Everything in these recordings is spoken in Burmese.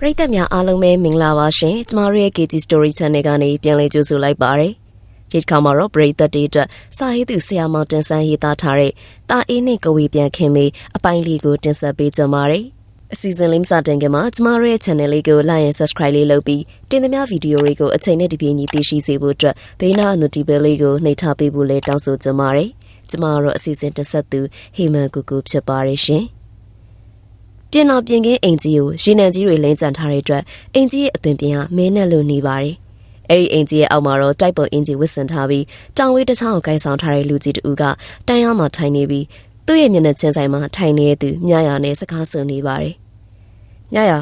ပရိသတ်များအားလုံးပဲမင်္ဂလာပါရှင်ကျမတို့ရဲ့ KG Story Channel ကနေပြန်လည်ကြိုဆိုလိုက်ပါရစေဒီတစ်ခါမှာတော့ပရိသတ်တွေအတွက်စာရေးသူဆရာမောင်တင်ဆန်းရေးသားထားတဲ့တာအေးနဲ့ကဝေပြန်ခင်မေအပိုင်းလေးကိုတင်ဆက်ပေးကြပါရစေအစီအစဉ်လေးမစတင်ခင်မှာကျမတို့ရဲ့ channel လေးကို like and subscribe လေးလုပ်ပြီးတင်သမျှဗီဒီယိုတွေကိုအချိန်နဲ့တပြေးညီသိရှိစေဖို့အတွက်ဘေးနာ notification လေးကိုနှိပ်ထားပေးဖို့လည်းတောင်းဆိုကြပါရစေကျမတို့အစီအစဉ်တင်ဆက်သူဟေမန်ကူကူဖြစ်ပါရရှင် ပြင်တော်ပြင်ကင်းအိမ်ကြီးကိုရေနံကြီးတွေလင်းကြံထားတဲ့အတွက်အိမ်ကြီးရဲ့အသွင်ပြင်ဟာမဲနဲ့လို့နေပါတယ်။အဲ့ဒီအိမ်ကြီးရဲ့အောက်မှာတော့တိုက်ပေါ်အင်ဂျီဝစ်ဆင်ထားပြီးတောင်ဝေးတစ်ချောင်းကိုကိုင်းဆောင်ထားတဲ့လူကြီးတူကတန်းရမှာထိုင်နေပြီးသူ့ရဲ့မျက်နှာချင်းဆိုင်မှာထိုင်နေတဲ့သူမြရနဲ့စကားဆုံနေပါတယ်။မြရ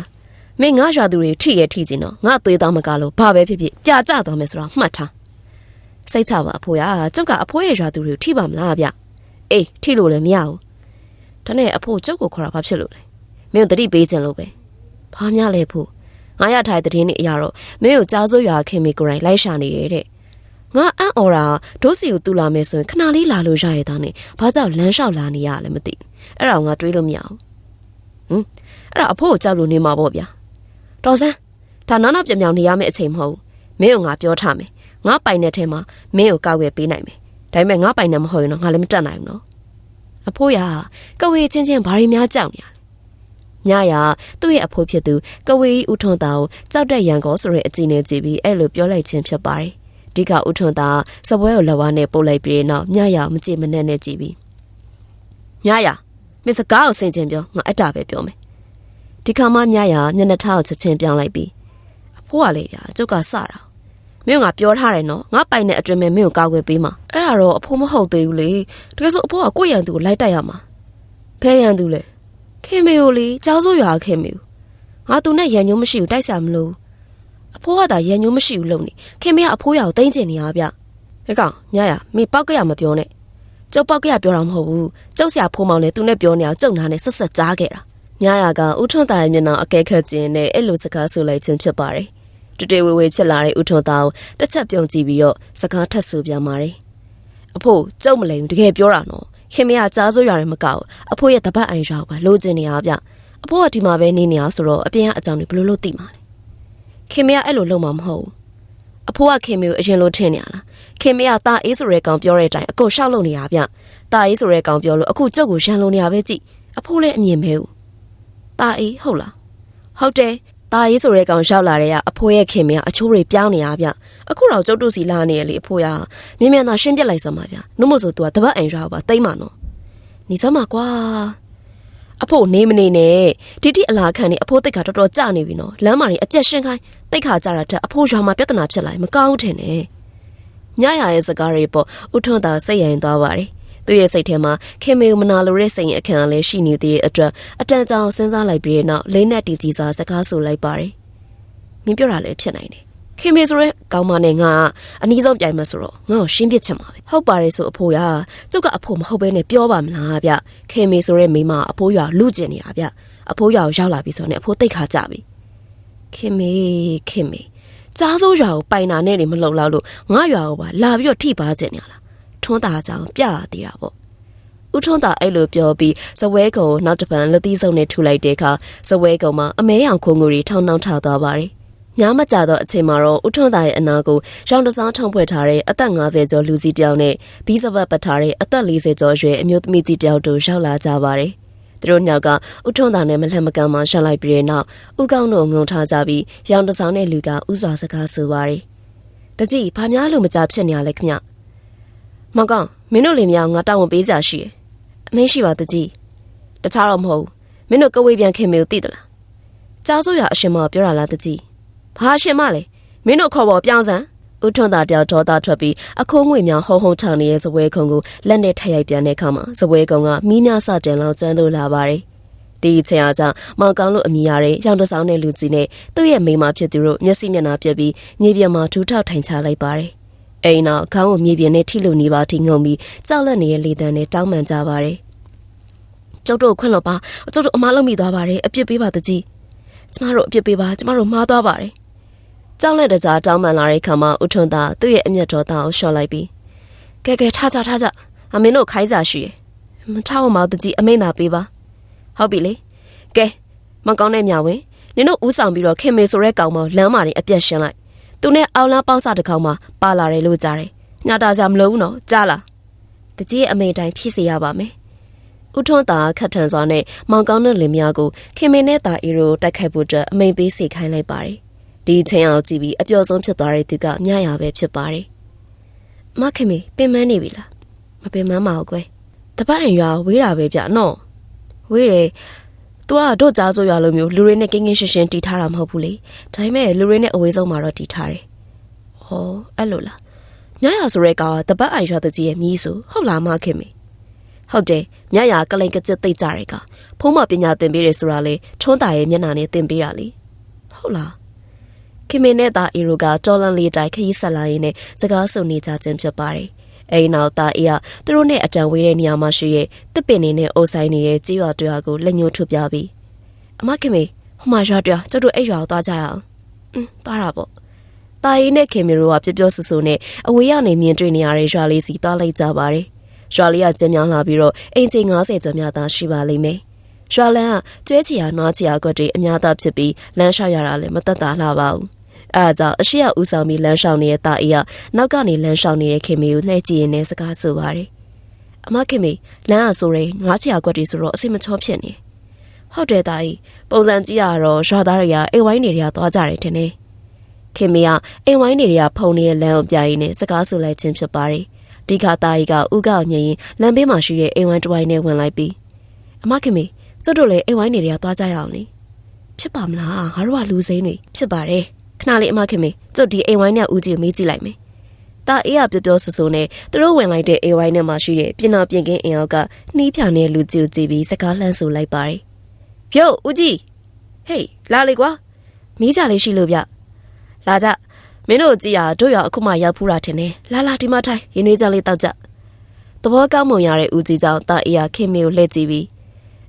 မင်းငါရွာသူတွေထိရထိကျင်တော့ငါသွေးသားမကလို့ဘာပဲဖြစ်ဖြစ်ကြာကြသွားမယ်ဆိုတော့မှတ်ထား။စိတ်ချပါအဖိုးရကျုပ်ကအဖိုးရဲ့ရွာသူတွေကိုထိပါမလားဗျ။အေးထိလို့လည်းမရဘူး။ဒါနဲ့အဖိုးကျုပ်ကိုခေါ်တာဘာဖြစ်လို့လဲ။ မင်းတို့တတိပေးခြင်းလို့ပဲ။ဘာများလဲဖို့ငါရထားတဲ့သတင်းတွေအရာတော့မင်းကိုကြားစိုးရွာခင်မီကိုယ်တိုင်လိုက်ရှာနေတယ်တဲ့ငါအံ့ဩတာဒိုးစီကိုတူလာမယ်ဆိုရင်ခဏလေးလာလို့ရရသားနဲ့ဘာကြောင့်လမ်းလျှောက်လာနေရလဲမသိအဲ့ဒါငါတွေးလို့မရဘူးဟင်အဲ့ဒါအဖို့ကိုကြောက်လို့နေမှာပေါ့ဗျာတော်စမ်းဒါနောက်နောက်ပြောင်ပြောင်နေရမယ့်အချိန်မဟုတ်ဘူးမင်းကငါပြောထားမယ်ငါပိုင်တဲ့ထဲမှာမင်းကိုကောက်ွယ်ပေးနိုင်မယ်ဒါပေမဲ့ငါပိုင်တဲ့မဟုတ်ရင်တော့ငါလည်းမတက်နိုင်ဘူးနော်အဖိုးရကဝေချင်းချင်းဘာတွေများကြောက်နေရလဲ ညရသူ့ရဲ့အဖိုးဖြစ်သူကဝေးဦးထွန်းသားကိုကြောက်တဲ့ရန်ကောဆိုတဲ့အကြည့်နဲ့ကြည့်ပြီးအဲ့လိုပြောလိုက်ခြင်းဖြစ်ပါတယ်ဒီကဦးထွန်းသားစပွဲကိုလက်ဝါးနဲ့ပုတ်လိုက်ပြီးနောက်ညရမကြည့်မနဲ့နဲ့ကြည့်ပြီးညရမစ္စကားကိုဆင်ခြင်ပြောငါအတားပဲပြောမယ်ဒီခါမှညရမျက်နှာထားကိုချက်ချင်းပြောင်းလိုက်ပြီးအဖိုးကလေဗျာကျုပ်ကစတာမင်းကပြောထားတယ်နော်ငါပိုင်တဲ့အတွင်မဲ့မင်းကိုကောက်ွယ်ပေးမှာအဲ့ဒါတော့အဖိုးမဟုတ်သေးဘူးလေတကယ်ဆိုအဖိုးကကိုယ့်ရန်သူကိုလိုက်တိုက်ရမှာဖဲရန်သူလေ ခင်မေကိုလေကြောက်စိုးရွာခင်မေကိုငါသူနဲ့ရန်ညုံမရှိဘူးတိုက်စားမလို့အဖိုးကသာရန်ညုံမရှိဘူးလုံနေခင်မေကအဖိုးရကိုတင်းကျင်နေရဗျဟဲ့ကောင်မြရမေပောက်ကရမပြောနဲ့ကျုပ်ပောက်ကရပြောတာမဟုတ်ဘူးကျုပ်ဆရာဖိုးမောင်နဲ့သူနဲ့ပြောနေအောင်ကျုပ်နာနဲ့ဆက်ဆက်ကြားခဲ့တာမြရကဦးထွန်းသားရဲ့မျက်နှာအကဲခတ်ခြင်းနဲ့အဲ့လိုစကားဆိုလိုက်ခြင်းဖြစ်ပါတယ်တူတေဝေဝေဖြစ်လာတဲ့ဦးထွန်းသားကိုတစ်ချက်ပြုံကြည့်ပြီးတော့စကားထပ်ဆိုပြန်ပါတယ်အဖိုးကျုပ်မလိမ်ဘူးတကယ်ပြောတာနော် ခင်မရကြားစိုးရွာလည်းမကောက်အဖိုးရဲ့တပတ်အိုင်ရွာကိုပဲလိုချင်နေရဗျအဖိုးကဒီမှာပဲနေနေရဆိုတော့အပြင်ကအကြောင်းတွေဘလို့လို့သိမှာလဲခင်မရအဲ့လိုလုပ်မှာမဟုတ်ဘူးအဖိုးကခင်မကိုအရင်လိုထင်နေရလားခင်မရတာအေးဆိုတဲ့ကောင်ပြောတဲ့အတိုင်းအကုန်ရှောက်လို့နေရဗျတာအေးဆိုတဲ့ကောင်ပြောလို့အခုကြုတ်ကိုရန်လုံနေရပဲကြည့်အဖိုးလည်းအမြင်ပဲဦးတာအေးဟုတ်လားဟုတ်တယ် ตาရေးဆိုတဲ့ကောင်ရောက်လာတဲ့ကအဖိုးရဲ့ခင်မရအချိုးတွေပြောင်းနေရဗျအခုတော့ကျုပ်တို့စီလာနေရလေအဖိုးရမြင်မြန်သာရှင်းပြလိုက်စမ်းပါဗျနှုတ်မို့ဆို तू ကတပတ်အိမ်ရောက်ပါတိမ့်ပါနော်နေစမ်းပါကွာအဖိုးနေမနေနဲ့တိတိအလာခံနေအဖိုးတိတ်ခါတော်တော်ကြနေပြီနော်လမ်းမာတွေအပြက်ရှင်းခိုင်းတိတ်ခါကြတာတက်အဖိုးရွာမှာပြဿနာဖြစ်လာရင်မကောင်းထင်နဲ့ညရရဲ့စကားတွေပေါ့ဥထွန်းသာစိတ်ရင်သွားပါတယ် သူ့ရဲ့စိတ်ထဲမှာခင်မေကိုမနာလိုတဲ့စိတ်အခန့်လည်းရှိနေသေးတဲ့အတွက်အတန်ကြောင်စဉ်းစားလိုက်ပြီးတဲ့နောက်လေးနဲ့တီကြီးစွာစကားဆိုလိုက်ပါတယ်။မင်းပြောတာလည်းဖြစ်နိုင်တယ်။ခင်မေဆိုရဲကောင်းမနဲ့ငါအနည်းဆုံးပြိုင်မှာဆိုတော့ငါ့ကိုရှင်းပြချင်ပါပဲ။ဟုတ်ပါတယ်ဆိုအဖိုးရကျုပ်ကအဖိုးမဟုတ်ဘဲနဲ့ပြောပါမလားဗျ။ခင်မေဆိုရဲမိမအဖိုးရလူကျင်နေတာဗျ။အဖိုးရကိုရောက်လာပြီဆိုတော့အဖိုးတိတ်ခါကြပြီ။ခင်မေခင်မေကြားစိုးရွာကိုပိုင်နာနဲ့နေမလုံလောက်လို့ငါရွာကိုပါလာပြီးတော့ထိပါကျင်နေရလား ထွန်းသားကြောင်ပြရသေးတာပေါ့ဦးထွန်းသားအဲ့လိုပြောပြီးဇဝဲကုံနောက်တစ်ပံလက်သီးစုံနဲ့ထူလိုက်တဲ့အခါဇဝဲကုံမှာအမဲရောင်ခုံငူတွေထောင်းနှောင်းထသွားပါတယ်ညမကြတော့အချိန်မှာတော့ဦးထွန်းသားရဲ့အနာကိုရောင်တစားထုံဖွဲ့ထားတဲ့အသက်50ကျော်လူကြီးတယောက်နဲ့ဘီးစပတ်ပတ်ထားတဲ့အသက်40ကျော်အရွယ်အမျိုးသမီးကြီးတယောက်တို့ရောက်လာကြပါတယ်သူတို့ညောက်ကဥထုံတာနဲ့မလှမ်းမကမ်းမှရှောက်လိုက်ပြီးတဲ့နောက်ဥကောင်းတို့ငုံထားကြပြီးရောင်တဆောင်တဲ့လူကဥစွာစကားဆိုပါတယ်။တကြီးဘာများလို့မကြဖြစ်နေရလဲခမ။ မောင်ကောင်မင်းတို့လင်မြောင်ငါတောင်းဝန်ပေးကြရှိရဲ့။အမင်းရှိပါတကြီး။တခြားတော့မဟုတ်ဘူး။မင်းတို့ကဝေးပြန်ခင်မေကိုသိသလား။ကြားစိုးရအရှင်မပြောတာလားတကြီး။ဘာအရှင်မလဲ။မင်းတို့ခေါ်ပေါ်ပြောင်းစမ်း။ဦးထွန်းသာတယောက်ဒေါသထွက်ပြီးအခိုးငွေများဟုံဟုံထောင်နေတဲ့ဇပွဲခုံကိုလက်နဲ့ထက်ရိုက်ပြန်တဲ့အခါမှာဇပွဲကုံကမီးများစတင်လောက်ကျွမ်းလို့လာပါတယ်။ဒီအချိန်အားကြောင့်မောင်ကောင်းလို့အမိရတဲ့ရောင်တဆောင်တဲ့လူကြီးနဲ့သူ့ရဲ့မိန်းမဖြစ်သူတို့မျက်စိမျက်နှာပြက်ပြီးမြေပြင်မှာထူထောက်ထိုင်ချလိုက်ပါတယ်။ အိမ်နောက်ခေါင်းကိုမြေပြင်နဲ့ထိလို့နေပါထိငုံပြီးကြောက်လက်နေတဲ့လေတံနဲ့တောင်းပန်ကြပါတယ်။ကျုပ်တို့ခွင့်လို့ပါကျုပ်တို့အမားလုံးမိသွားပါတယ်အပြစ်ပေးပါတကြီး။ကျမတို့အပြစ်ပေးပါကျမတို့မှားသွားပါတယ်။ကြောက်လက်တကြားတောင်းပန်လာတဲ့ခါမှာဦးထွန်းသားသူ့ရဲ့အမျက်တော်သားကိုလျှော့လိုက်ပြီးကဲကဲထားကြထားကြအမင်းတို့ခိုင်းစာရှိရယ်မထားအောင်မတကြီးအမိန်သာပေးပါဟုတ်ပြီလေကဲမကောင်းတဲ့မြဝင်နင်တို့ဦးဆောင်ပြီးတော့ခင်မေဆိုတဲ့ကောင်မလမ်းမာနေအပြက်ရှင်းလိုက် သူနဲ့အောင်လန်းပေါက်စတစ်ခေါက်မှပါလာတယ်လို့ကြားတယ်ညတာစရာမလိုဘူးနော်ကြားလားတကြီးရဲ့အမိန်တိုင်းဖြစ်စေရပါမယ်ဦးထွန်းသာခတ်ထန်စွာနဲ့မောင်ကောင်းတဲ့လင်မယားကိုခင်မေနဲ့တာအီရိုတိုက်ခိုက်ဖို့အတွက်အမိန်ပေးစီခိုင်းလိုက်ပါတယ်ဒီအချိန်အောင်ကြည့်ပြီးအပျော်ဆုံးဖြစ်သွားတဲ့သူကမြရပဲဖြစ်ပါတယ်မခင်မေပင်မနေပြီလားမပင်မမအောင်ကွယ်တပတ်အင်ရွာဝေးတာပဲဗျနော်ဝေးတယ်။ तू ကတို့ကြားဆိုရွာလိုမျိုးလူတွေနဲ့ကင်းကင်းရှင်းရှင်းတီးထားတာမဟုတ်ဘူးလေ။ဒါပေမဲ့လူတွေနဲ့အဝေးဆုံးမှာတော့တီးထားတယ်။ဟောအဲ့လိုလား။မြရဆိုရဲကောင်ကတပတ်အင်ရွာတကြီးရဲ့မြည်ဆိုဟုတ်လားမခင်မေ။ဟုတ်တယ်မြရကလိန်ကကြစ်သိကြတယ်ကဖုံးမပညာသင်ပေးတယ်ဆိုတာလေထွန်းတာရဲ့မျက်နှာနဲ့သင်ပေးတာလေ။ဟုတ်လား။ခင်မေနဲ့တာအီရိုကတော်လန်လေးတိုင်းခရီးဆက်လာရင်းနဲ့စကားဆုံနေကြခြင်းဖြစ်ပါတယ်။ အဲဒီနောက်တာအေးကသူတို့နဲ့အတန်ဝေးတဲ့နေရာမှာရှိရဲ့တစ်ပင်နေနဲ့အိုဆိုင်နေရဲ့ကြီးရွာတွာကိုလက်ညှိုးထုတ်ပြပြီးအမခင်မေဟိုမှာရွာတွာကျတို့အဲ့ရွာကိုသွားကြရအောင်။อืมသွားတာပေါ့။တာအေးနဲ့ခင်မေတို့ကပြောပြောဆူဆူနဲ့အဝေးကနေမြင်တွေ့နေရတဲ့ရွာလေးစီသွားလိုက်ကြပါတယ်။ရွာလေးကကျင်းမြောင်းလာပြီးတော့အင်ချီ90ကျော်များသာရှိပါလိမ့်မယ်။ရွာလန်းကကျွဲချီယာနွားချီယာကွက်တွေအများသားဖြစ်ပြီးလမ်းလျှောက်ရတာလည်းမသက်သာလှပါဘူး။ အဲအကြောင်းအရှိရဦးဆောင်ပြီးလမ်းလျှောက်နေတဲ့တာအေးကနောက်ကနေလမ်းလျှောက်နေတဲ့ခင်မေကိုနှဲကြည့်ရင်းနဲ့စကားဆိုပါတယ်။အမခင်မေလမ်းအဆိုရင်ငါးချီယာကွက်တွေဆိုတော့အစိမချောဖြစ်နေ။ဟုတ်တယ်တာအေးပုံစံကြည့်ရတော့ရွာသားတွေကအိမ်ဝိုင်းနေတွေကသွားကြတယ်ထင်တယ်။ခင်မေကအိမ်ဝိုင်းနေတွေကဖုန်နေတဲ့လမ်းကိုပြရင်းနဲ့စကားဆိုလိုက်ခြင်းဖြစ်ပါတယ်။ဒီခါတာအေးကဥကောက်ညင်ရင်လမ်းဘေးမှာရှိတဲ့အိမ်ဝိုင်းတစ်ဝိုင်းနဲ့ဝင်လိုက်ပြီးအမခင်မေကျတို့လည်းအိမ်ဝိုင်းနေတွေကသွားကြရအောင်လေ။ဖြစ်ပါမလားငါတို့ကလူစိမ်းတွေဖြစ်ပါတယ်။ ခဏလေးအမခင်မေကျုပ်ဒီအိမ်ဝိုင်းနဲ့ဦးကြီးကိုမေးကြည့်လိုက်မယ်။တာအေးကပြောပြောဆူဆူနဲ့သူတို့ဝင်လိုက်တဲ့အိမ်ဝိုင်းထဲမှာရှိတဲ့ပြင်တော်ပြင်ကင်းအင်အောက်ကနှီးဖြာနေတဲ့လူကြီးကိုကြည့်ပြီးစကားလှမ်းဆိုလိုက်ပါတယ်။ဖြုတ်ဦးကြီးဟေးလာလေကွာမီးကြလေးရှိလို့ဗျ။လာကြမင်းတို့ကြည့်ရတို့ရအခုမှရောက်ဖူးတာထင်တယ်။လာလာဒီမှာထိုင်ရင်းနေကြလေးတောက်ကြ။သဘောကောင်းမွန်ရတဲ့ဦးကြီးကြောင့်တာအေးကခင်မေကိုလှည့်ကြည့်ပြီး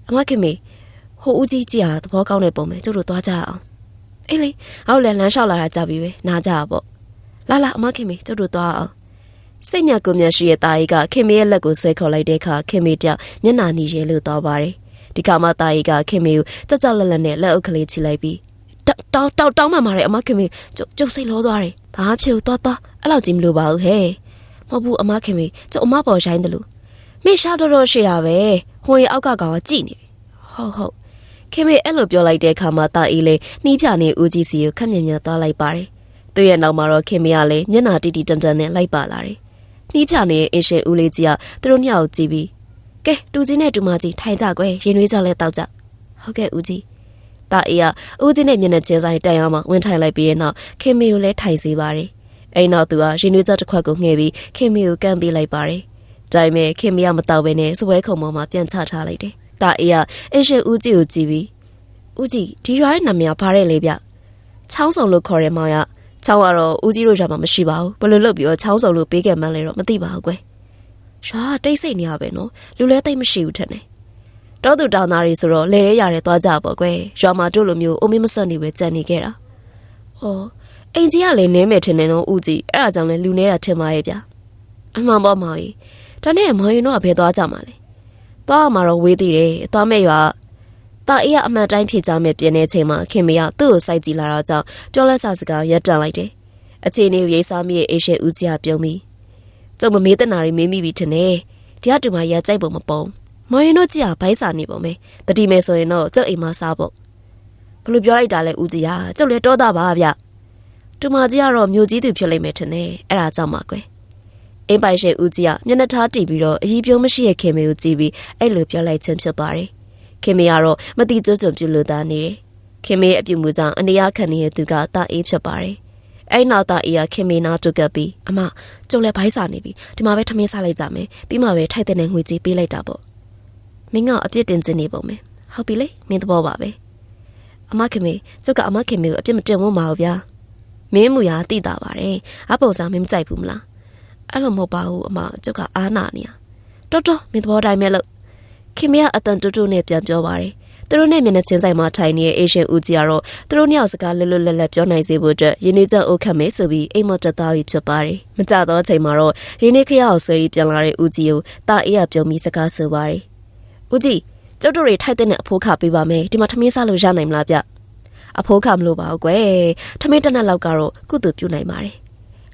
အမခင်မေဟိုဦးကြီးကြည့်ရသဘောကောင်းတဲ့ပုံပဲကျတို့သွားကြအောင် အေးလေအောက်လည်းလမ်းလျှောက်လာတာကြပြီပဲနားကြပါပေါ့လာလာအမခင်မေကျတို့သွားအောင်စိတ်မြကိုမြတ်ရှိရဲ့တာကြီးကခင်မေရဲ့လက်ကိုဆွဲခေါ်လိုက်တဲ့အခါခင်မေတယောက်မျက်နာနီရဲလို့သွားပါတယ်ဒီကမှတာကြီးကခင်မေကိုကြက်ကြောက်လက်လက်နဲ့လက်အုပ်ကလေးချိလိုက်ပြီးတောင်းတောင်းတောင်းမှမာတယ်အမခင်မေကျုပ်ကျုပ်စိတ်လောသွားတယ်ဘာဖြစ်သွားသွားအဲ့လောက်ကြီးမလိုပါဘူးဟဲ့မဟုတ်ဘူးအမခင်မေကျုပ်အမပေါ်ဆိုင်တယ်လို့မေရှာတော်တော်ရှိတာပဲဟိုရအောက်ကကောင်ကကြည်နေပြီဟုတ်ဟုတ် ခင်မေအဲ့လိုပြောလိုက်တဲ့အခါမှာတာအေးလေးနှီးပြနေဦးကြီးစီကိုခက်မြင်မြတ်သွားလိုက်ပါတယ်။သူ့ရဲ့နောက်မှာတော့ခင်မေကလည်းမျက်နှာတီတီတန်တန်နဲ့လိုက်ပါလာတယ်။နှီးပြနေအင်ရှင်ဦးလေးကြီးကသူတို့ညောက်ကြည့်ပြီးကဲတူကြီးနဲ့တူမကြီးထိုင်ကြကွယ်ရင်နွေးကြလဲတောက်ကြ။ဟုတ်ကဲ့ဦးကြီး။တာအေးကဦးကြီးနဲ့မျက်နှာချင်းဆိုင်တိုင်အောင်မှဝင်ထိုင်လိုက်ပြီးရင်တော့ခင်မေကိုလည်းထိုင်စေပါတယ်။အဲ့နောက်သူကရင်နွေးကြတစ်ခွက်ကိုငှဲပြီးခင်မေကိုကမ်းပေးလိုက်ပါတယ်။ဒါပေမဲ့ခင်မေကမတောက်ဘဲနဲ့စပွဲခုံပေါ်မှာပြန်ချထားလိုက်တယ်။ တာအေးကအင်ရှင်ဦးကြီးကိုကြည့်ပြီးဦးကြီးဒီရွာရဲ့နာမည်ကဘာတဲ့လဲဗျချောင်းစုံလို့ခေါ်တယ်မောင်ရချောင်းကတော့ဦးကြီးတို့ရွာမှာမရှိပါဘူးဘယ်လိုလုပ်ပြီးတော့ချောင်းစုံလို့ပေးခဲ့မှန်းလဲတော့မသိပါဘူးကွယ်ရွာတိတ်ဆိတ်နေရပဲနော်လူလဲတိတ်မရှိဘူးထက်နေတောသူတောင်သားတွေဆိုတော့လေရဲရရဲသွားကြပေါ့ကွယ်ရွာမှာတို့လိုမျိုးအုံမင်းမဆွတ်နေပဲကြံနေခဲ့တာအော်အင်ကြီးကလည်းနဲမယ်ထင်တယ်နော်ဦးကြီးအဲ့ဒါကြောင့်လဲလူနေတာထင်ပါရဲ့ဗျအမှန်ပေါ့မောင်ကြီးဒါနဲ့မောင်ရင်တော့ဘယ်သွားကြမှာလဲ သွားမှာတော့ဝေးသေးတယ်သွားမဲ့ရွာတာအေးကအမှန်တိုင်းဖြေကြမဲ့ပြင်းတဲ့ချိန်မှာခင်မေကသူ့ကိုစိုက်ကြည့်လာတော့ကြောင့်ပြောလက်စာစကားရပ်တန့်လိုက်တယ်။အခြေအနေကိုရိတ်စားမိရဲ့အေရှဲဦးကြီးကပြုံးပြီးကျုံမမေးတဲ့နာရီမေးမိပြီထင်တယ်။ဒီကတူမရကြိုက်ပုံမပုံ။မော်ရင်တို့ကြည့်ရဘိုက်စာနေပုံပဲ။တတိမဲဆိုရင်တော့ကျုပ်အိမ်မှာစားဖို့။ဘလို့ပြောလိုက်တာလဲဦးကြီးကကျုပ်လည်းတောတာပါဗျ။တူမကြီးကတော့မျိုးကြီးသူဖြစ်လိမ့်မယ်ထင်တယ်။အဲ့ဒါကြောင့်ပါကွယ်။ အင်းပိုင်ရှိဦးကြီးကမျက်နှာထားတီးပြီးတော့အကြီးပြုံးမရှိရဲ့ခင်မေကိုကြည့်ပြီးအဲ့လိုပြောလိုက်ခြင်းဖြစ်ပါတယ်ခင်မေကတော့မတိကျွကျွပြုလို့သားနေတယ်။ခင်မေရဲ့အပြုမူကြောင့်အနေရခံနေတဲ့သူကတာအေးဖြစ်ပါတယ်။အဲ့နောက်တာအေးကခင်မေနာတုကပ်ပြီးအမကျုံလဲဘိုင်းစာနေပြီဒီမှာပဲထမင်းစားလိုက်ကြမယ်ပြီးမှပဲထိုက်တဲ့ငွေကြီးပေးလိုက်တာပေါ့။မင်းကအပြစ်တင်ခြင်းနေပုံပဲ။ဟုတ်ပြီလေမင်းသဘောပါပဲ။အမခင်မေကျုပ်ကအမခင်မေကိုအပြစ်မတင်ဝတ်ပါဘူးဗျာ။မင်းမူရာတိတာပါတယ်။အပုံစံမင်းမကြိုက်ဘူးမလား။ အဲ့လိုမဟုတ်ပါဘူးအမကျုပ်ကအားနာနေရ။တော်တော်မင်းသဘောတိုင်းပဲလို့ခင်မရအတန်တူတူနဲ့ပြန်ပြောပါတယ်သူတို့နဲ့မျက်နှာချင်းဆိုင်မှာထိုင်နေတဲ့အေရှင်ဦးကြီးကတော့သူတို့နှစ်ယောက်စကားလွတ်လွတ်လပ်လပ်ပြောနိုင်စေဖို့အတွက်ရင်းနှီးချက်အိုခတ်မယ်ဆိုပြီးအိမ်မတက်သားပြီးဖြစ်ပါတယ်။မကြတော့အချိန်မှာတော့ရင်းနှီးခရအောင်ဆွဲပြီးပြန်လာတဲ့ဦးကြီးကိုတာအေးရပြုံးပြီးစကားဆိုပါတယ်။ဦးကြီးကျုပ်တို့တွေထိုက်တဲ့အဖိုးခပေးပါမယ်ဒီမှာထမင်းစားလို့ရနိုင်မလားဗျအဖိုးခမလို့ပါဘူးကွယ်ထမင်းတစ်နက်လောက်ကတော့ကုသပြုနိုင်ပါတယ်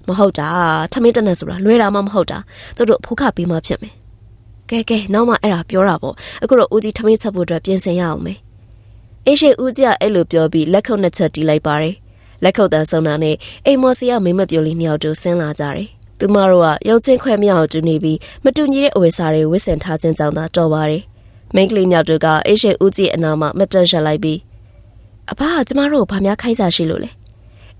မဟုတ်တာထမင်းတစ်နက်ဆိုတာလွယ်တာမှမဟုတ်တာကျတို့အဖိုးခပေးမှဖြစ်မယ်ကဲကဲနောက်မှအဲ့ဒါပြောတာပေါ့အခုတော့ဦးကြီးထမင်းချက်ဖို့အတွက်ပြင်ဆင်ရအောင်မယ်အေးရှိဦးကြီးကအဲ့လိုပြောပြီးလက်ခုပ်နှစ်ချက်တီးလိုက်ပါတယ်လက်ခုပ်တန်ဆုံးတာနဲ့အိမ်မော်စီကမိမပြိုလေးနှစ်ယောက်တို့ဆင်းလာကြတယ်သူမတို့ကရုပ်ချင်းခွဲမြောက်တူနေပြီးမတူညီတဲ့အဝယ်စားတွေဝစ်ဆင်ထားခြင်းကြောင့်သာတော်ပါတယ်မိန်းကလေးညောက်တို့ကအေးရှိဦးကြီးအနာမှာမတန်ရက်လိုက်ပြီးအဖကကျမတို့ကိုဘာများခိုင်းစားရှိလို့လဲ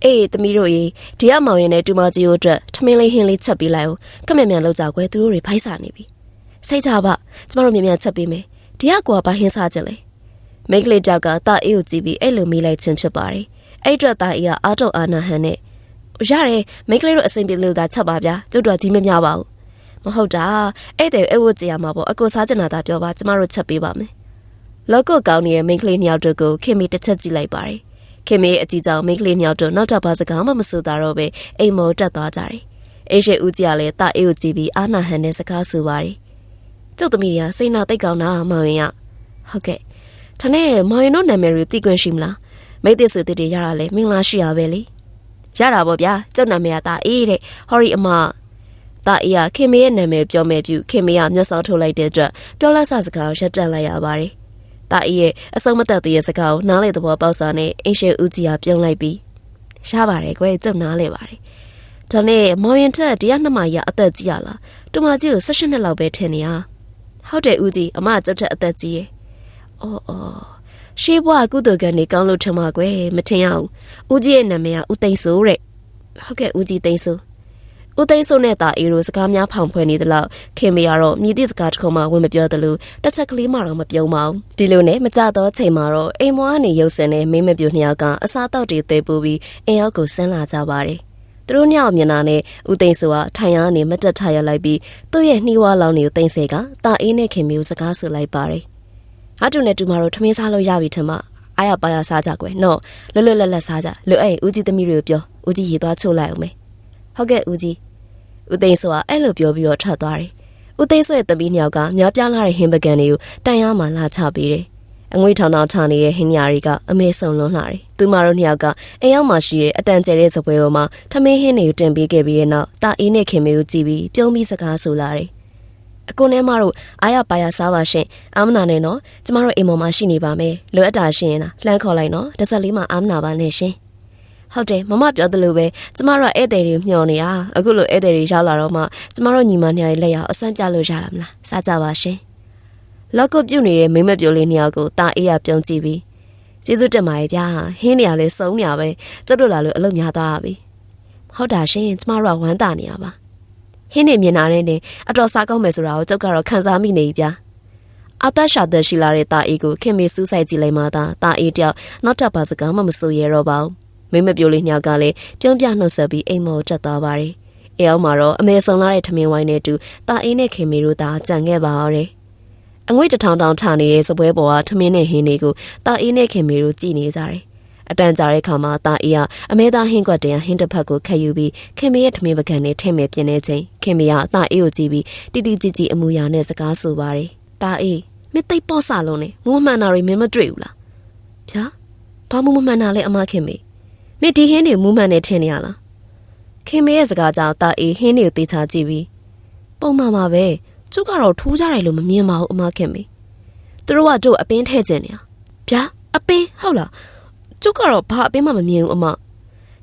အေးသမီးတို့ရေဒီကမောင်ရင်နဲ့တူမကြီးတို့အတွက်ထမင်းလေးဟင်းလေးချက်ပေးလိုက်အောင်ခက်မြန်မြန်လောက်ကြကွယ်သူတို့တွေဖိုက်စားနေပြီစိတ်ချပါကျမတို့မြန်မြန်ချက်ပေးမယ်ဒီကကွာဘာဟင်းစားကြလဲမိန်းကလေးကြောက်ကတာအေးကိုကြည့်ပြီးအဲ့လိုမေးလိုက်ခြင်းဖြစ်ပါတယ်အဲ့အတွက်တာအေးကအာတုံအာနာဟန်နဲ့ရတယ်မိန်းကလေးတို့အဆင်ပြေလို့သာချက်ပါဗျာကျုပ်တို့ကြီးမများပါဘူးမဟုတ်တာအဲ့တဲ့အဲ့ဝတ်ကြရမှာပေါ့အကိုစားကျင်တာသာပြောပါကျမတို့ချက်ပေးပါမယ်လောက်ကကောင်းနေတဲ့မိန်းကလေးနှစ်ယောက်တို့ကိုခင်မီတစ်ချက်ကြည့်လိုက်ပါတယ် ခင်မီအကြည့်ကြောင့်မိန်းကလေးနှစ်ယောက်တို့နောက်တော့ဘာစကားမှမဆိုတာတော့ပဲအိမ်မောတက်သွားကြတယ်အေးရှိဦးကြီးကလည်းတာအေးကိုကြည့်ပြီးအာနာဟန်နဲ့စကားဆိုပါတယ်ကျုပ်သမီးတွေကစိတ်နာတိတ်ကောင်းတာမောင်ရင်ရဟုတ်ကဲ့ဒါနဲ့မောင်ရင်တို့နာမည်တွေသိခွင့်ရှိမလားမိတ်သစ်ဆွေတွေရတာလဲမင်္ဂလာရှိရပဲလေရတာပေါ့ဗျာကျုပ်နာမည်ကတာအေးတဲ့ဟော်ရီအမတာအေးကခင်မေရဲ့နာမည်ပြောမယ်ပြုခင်မေကမျက်စောထုတ်လိုက်တဲ့အတွက်ပြောလက်ဆစကားကိုရပ်တန့်လိုက်ရပါတယ် တာအေးရဲ့အဆုံးမသက်သေးတဲ့စကားကိုနားလေသဘောပေါက်စာနဲ့အင်းရှေဦးကြီးကပြုံးလိုက်ပြီးရပါတယ်ကွယ်ကျုပ်နားလေပါတယ်ဒါနဲ့မောင်ရင်ထက်တရားနှစ်မကြီးအသက်ကြီးရလားတူမကြီးကို၁၈နှစ်လောက်ပဲထင်နေရဟုတ်တယ်ဦးကြီးအမကျုပ်ထက်အသက်ကြီးရဲ့အော်အော်ရှေးဘွားကုသိုလ်ကံနေကောင်းလို့ထင်ပါကွယ်မထင်ရဘူးဦးကြီးရဲ့နာမည်ကဦးသိန်းစိုးတဲ့ဟုတ်ကဲ့ဦးကြီးသိန်းစိုး ဦးသိန်းစိုးနဲ့တာအေးတို့စကားများဖောင်ဖွဲ့နေသလောက်ခင်မရတော့မြည်သည့်စကားတစ်ခုမှဝင်မပြောသလိုတစ်ချက်ကလေးမှတော့မပြုံးပါဘူးဒီလိုနဲ့မကြတော့ချိန်မှာတော့အိမ်မွားနေရုပ်စင်နဲ့မင်းမပြူနှစ်ယောက်ကအစားတောက်တွေသေးပူပြီးအိမ်ရောက်ကိုဆင်းလာကြပါတယ်သူတို့ညောင်မျက်နှာနဲ့ဦးသိန်းစိုးကထိုင်ရနေမတက်ထရလိုက်ပြီးသူ့ရဲ့နှီးဝါလောင်တွေကိုသိန်းစေကတာအေးနဲ့ခင်မျိုးစကားဆိုလိုက်ပါတယ်အတူနဲ့တူမတို့ထမင်းစားလို့ရပြီထင်မအားရပါရစားကြကွယ်နော်လွတ်လွတ်လပ်လပ်စားကြလွတ်အဲ့ဦးကြီးသမီးတွေကိုပြောဦးကြီးရေသွားချို့လိုက်အောင်မေဟုတ်ကဲ့ဦးကြီး ဦးသိန်းဆိုတာအဲ့လိုပြောပြီးတော့ထွက်သွားတယ်ဦးသိန်းဆိုရဲ့သမီးနှစ်ယောက်ကများပြားလာတဲ့ဟင်းပကံတွေကိုတန်ရမှလာချပေးတယ်အငွေထောင်ထောင်ထားနေတဲ့ဟင်းညာတွေကအမေဆုံလွန်းလာတယ်။သူမတို့နှစ်ယောက်ကအိမ်ရောက်မှရှိရဲ့အတန်ကျဲတဲ့စပွဲပေါ်မှာထမင်းဟင်းတွေကိုတင်ပေးခဲ့ပြီးတဲ့နောက်တာအေးနဲ့ခင်မေကိုကြည့်ပြီးပြုံးပြီးစကားဆိုလာတယ်။အကိုနဲ့မတို့အားရပါရစားပါရှင်။အာမနာနဲ့နော်။ကျမတို့အိမ်ပေါ်မှာရှိနေပါမယ်။လိုအပ်တာရှင်လားလှမ်းခေါ်လိုက်နော်။တစ်ဆက်လေးမှအာမနာပါနဲ့ရှင်။ ဟုတ်တယ်မမပြောသလိုပဲကျမတို့ဧည့်သည်တွေမျှော်နေတာအခုလိုဧည့်သည်တွေရောက်လာတော့မှကျမတို့ညီမနှစ်ယောက်ရဲ့လက်ရောက်အဆန်းပြလို့ရတာမလားစားကြပါရှင်လောက်ကုတ်ပြုတ်နေတဲ့မိမပြိုလေးနှစ်ယောက်ကိုတာအေးရပြုံးကြည့်ပြီးကျေးဇူးတင်ပါတယ်ဗျာဟင်းနေရလဲစုံနေရပဲကျုပ်တို့လာလို့အလုပ်များသွားပြီဟုတ်တာရှင်ကျမတို့ကဝမ်းတာနေရပါဟင်းနေမြင်လာတဲ့နေအတော်စားကောင်းမယ်ဆိုတာကိုကျုပ်ကတော့ခံစားမိနေပြီဗျာအသက်ရှာသက်ရှိလာတဲ့တာအေးကိုခင်မေစူးဆိုင်ကြည့်လိုက်မှသာတာအေးတယောက်နောက်ထပ်ပါစကားမှမဆိုရတော့ပါဘူး မိမပြိုလေးညောက်ကလည်းပြုံးပြနှုတ်ဆက်ပြီးအိမ်မော်တက်သွားပါတယ်။အဲအောင်မှာတော့အမေဆောင်လာတဲ့ထမင်းဝိုင်းနဲ့တူတာအေးနဲ့ခင်မေတို့သာကြံခဲ့ပါတော့တယ်။အငွေ့တထောင်တောင်ထနေတဲ့စပွဲပေါ်ကထမင်းနဲ့ဟင်းတွေကိုတာအေးနဲ့ခင်မေတို့ကြည်နေကြတယ်။အတန်ကြာတဲ့ခါမှာတာအေးကအမေသားဟင်းကွက်တရဟင်းတစ်ဖက်ကိုခက်ယူပြီးခင်မေရဲ့ထမင်းပကံနဲ့ထည့်မဲ့ပြင်းနေချိန်ခင်မေကအတာအေးကိုကြည့်ပြီးတီတီကြည်ကြည်အမူအရာနဲ့စကားဆိုပါတယ်။တာအေးမသိပေါ့ဆလုံးနဲ့မူမှန်တာတွေမင်းမတွေ့ဘူးလား။ဗျာဘာမှမမှန်တာလဲအမခင်မေ။ မင်းဒီဟင်းတွေမူးမှန်နေထင်နေရလားခင်မေရဲ့စကားကြောင့်တာအေးဟင်းတွေကိုတေချာကြည့်ပြီးပုံမှန်ပါပဲကျုပ်ကတော့ထူးကြတယ်လို့မမြင်ပါဘူးအမခင်မေသူတို့ကတို့အပင်းထဲ့ကျင်နေတာဗျာအပင်းဟုတ်လားကျုပ်ကတော့ဘာအပင်းမှမမြင်ဘူးအမ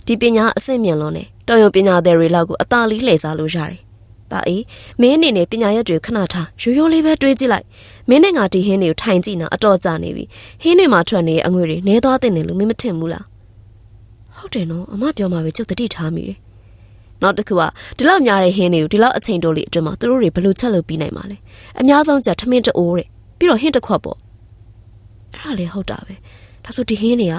ဒီပညာအဆင့်မြင့်လွန်းနေတော်ရုံပညာသည်တွေလောက်ကိုအသာလေးလှည့်စားလို့ရတယ်။ဒါအေးမင်းအနေနဲ့ပညာရက်တွေခဏထားရိုးရိုးလေးပဲတွေးကြည့်လိုက်။မင်းနဲ့ငါဒီဟင်းတွေကိုထိုင်ကြည့်နေအတော်ကြာနေပြီ။ဟင်းတွေမှာထွက်နေတဲ့အငွေတွေနဲသွားတဲ့နေလို့မင်းမထင်ဘူးလား။ ဟုတ်တယ်နော်အမပြောမှပဲကျုပ်တတိထားမိတယ်နောက်တစ်ခုကဒီလောက်များတဲ့ဟင်းတွေကိုဒီလောက်အချိန်တိုးလေးအတွင်းမှာသူတို့တွေဘယ်လိုချက်လုပ်ပြီးနိုင်မှာလဲအများဆုံးကြထမင်းတိုးတဲ့ပြီးတော့ဟင်းတစ်ခွက်ပေါ့အဲ့ဒါလေဟုတ်တာပဲဒါဆိုဒီဟင်းတွေက